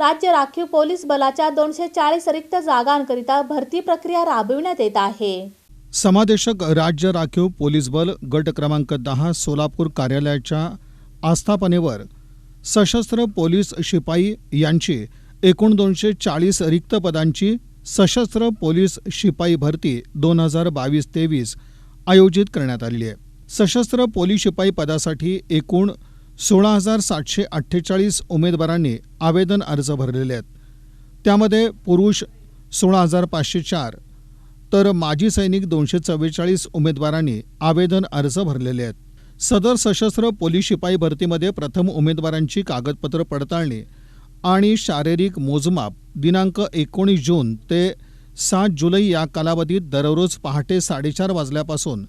राज्य राखीव पोलीस बलाच्या दोनशे चाळीस रिक्त जागांकरिता भरती प्रक्रिया राबविण्यात येत आहे. समादेशक राज्य राखीव पोलीस बल गट क्रमांक दहा सोलापूर कार्यालयाच्या आस्थापनेवर सशस्त्र पोलीस शिपाई यांची एकूण दोनशे चाळीस रिक्त पदांची सशस्त्र पोलीस शिपाई भरती दोन हजार बावीस तेवीस आयोजित करण्यात आली आहे. सशस्त्र पोलीस शिपाई पदासाठी एकूण सोळा हजार सातशे अठ्ठेचाळीस उमेदवारांनी आवेदन अर्ज भरलेले आहेत. त्यामध्ये पुरुष सोळा हजार पाचशे चार तर माजी सैनिक दोनशे चव्वेचाळीस उमेदवारांनी आवेदन अर्ज भरलेले आहेत. सदर सशस्त्र पोलीस शिपाई भरतीमध्ये प्रथम उमेदवारांची कागदपत्र पडताळणी आणि शारीरिक मोजमाप दिनांक एकोणीस जून ते सात जुलै या कालावधीत दररोज पहाटे साडेचार वाजल्यापासून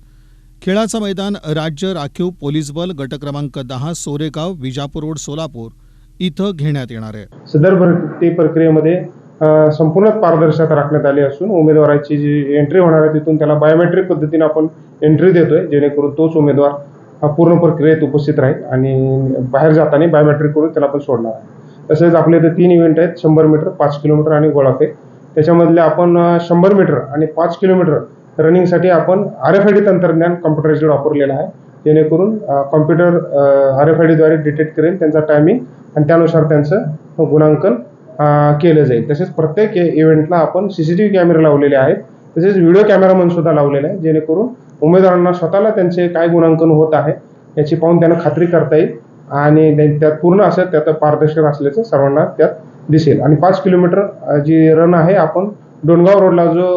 खेळाचं मैदान राज्य राखीव पोलीस बल गट क्रमांक दहा सोरेगाव विजापूर रोड सोलापूर इथं घेण्यात येणार आहे. सदर भरती प्रक्रियेमध्ये संपूर्ण पारदर्शकता राखण्यात आली असून उमेदवाराची जी एंट्री होणार आहे तिथून त्याला बायोमेट्रिक पद्धतीने आपण एंट्री देतोय जेणेकरून तोच उमेदवार हा पूर्ण प्रक्रियेत उपस्थित राहील आणि बाहेर जाताना बायोमेट्रिक करून त्याला आपण सोडणार आहे. तसेच आपले इथे तीन इव्हेंट आहेत शंभर मीटर पाच किलोमीटर आणि गोळाफेक त्याच्यामधले आपण शंभर मीटर आणि पाच किलोमीटर रनिंगसाठी आपण आर एफ आय डी तंत्रज्ञान कम्प्युटराइज्ड वापरलेलं आहे. जेणेकरून कॉम्प्युटर आर एफ आय डीद्वारे डिटेक्ट करेल त्यांचा टायमिंग आणि त्यानुसार त्यांचं गुणांकन केलं जाईल. तसेच प्रत्येक इव्हेंटला आपण सी सी टी व्ही कॅमेरे लावलेले आहेत. तसेच व्हिडिओ कॅमेरामन सुद्धा लावलेला आहे जेणेकरून उमेदवारांना स्वतःला त्यांचे काय गुणांकन होत आहे याची पाहून त्यांना खात्री करता येईल आणि त्यात पूर्ण असं त्यात पारदर्शक असल्याचं सर्वांना त्यात दिसेल. आणि पाच किलोमीटर जी रन आहे आपण डोणगाव रोडला जो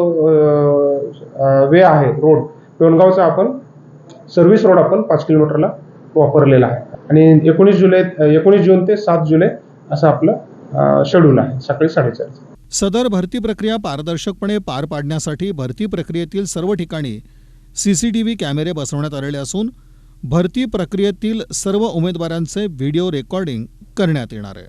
वे आहे रोड डोणगावचा आपण सर्व्हिस रोड आपण पाच किलोमीटरला वापरलेला आहे. आणि एकोणीस जुलै एकोणीस जून ते सात जुलै असं आपलं शेड्यूल आहे सकाळी साडेचार. सदर भरती प्रक्रिया पारदर्शकपणे पार पाडण्यासाठी भरती प्रक्रियेतील सर्व ठिकाणी सीसीटीव्ही कॅमेरे बसवण्यात आलेले असून भरती प्रक्रियेतील सर्व उमेदवारांचे व्हिडिओ रेकॉर्डिंग करण्यात येणार आहे.